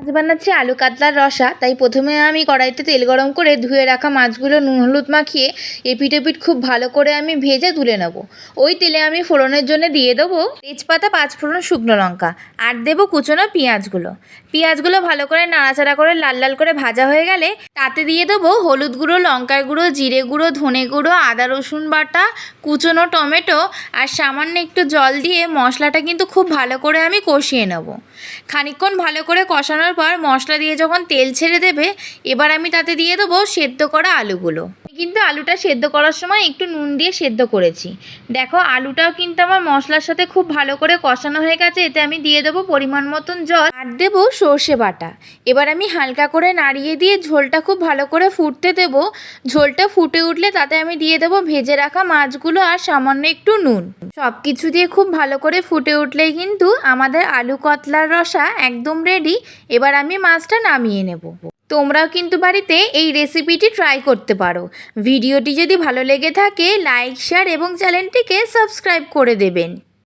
আজ বানাচ্ছি আলু কাতলার রসা। তাই প্রথমে আমি কড়াইতে তেল গরম করে ধুয়ে রাখা মাছগুলো নুন হলুদ মাখিয়ে এপিট ওপিট খুব ভালো করে আমি ভেজে তুলে নেব। ওই তেলে আমি ফোড়নের জন্য দিয়ে দেবো তেজপাতা পাঁচ ফোড়ন শুকনো লঙ্কা আর দেবো কুচনো পেঁয়াজগুলো। পেঁয়াজগুলো ভালো করে নাড়াচাড়া করে লাল লাল করে ভাজা হয়ে গেলে তাতে দিয়ে দেবো হলুদ গুঁড়ো, লঙ্কার গুঁড়ো, জিরে গুঁড়ো, ধনে গুঁড়ো, আদা, রসুন বাটা, কুচনো টমেটো আর সামান্য একটু জল দিয়ে মশলাটা কিন্তু খুব ভালো করে আমি কষিয়ে নেব। খানিকক্ষণ ভালো করে কষানোর পর মশলা দিয়ে যখন তেল ছেড়ে দেবে, এবার আমি তাতে দিয়ে দেবো সেদ্ধ করা আলুগুলো। কিন্তু আলুটা সেদ্ধ করার সময় একটু নুন দিয়ে সেদ্ধ করেছি। দেখো, আলুটাও কিন্তু আমার মশলার সাথে খুব ভালো করে কষানো হয়ে গেছে, এতে আমি দিয়ে দেবো পরিমাণ মতন জল। আর দেবো সর্ষে বাটা। এবার আমি হালকা করে নাড়িয়ে দিয়ে ঝোলটা খুব ভালো করে ফুটতে দেব। ঝোলটা ফুটে উঠলে তাতে আমি দিয়ে দেবো ভেজে রাখা মাছগুলো আর সামান্য একটু নুন। সব কিছু দিয়ে খুব ভালো করে ফুটে উঠলেই কিন্তু আমাদের আলু কতলার রসা একদম রেডি এবার আমি মাছটা নামিয়ে নেব। তোমরাও কিন্তু বাড়িতে এই রেসিপিটি ট্রাই করতে পারো। ভিডিওটি যদি ভালো লেগে থাকে লাইক শেয়ার এবং চ্যানেলটিকে সাবস্ক্রাইব করে দেবেন।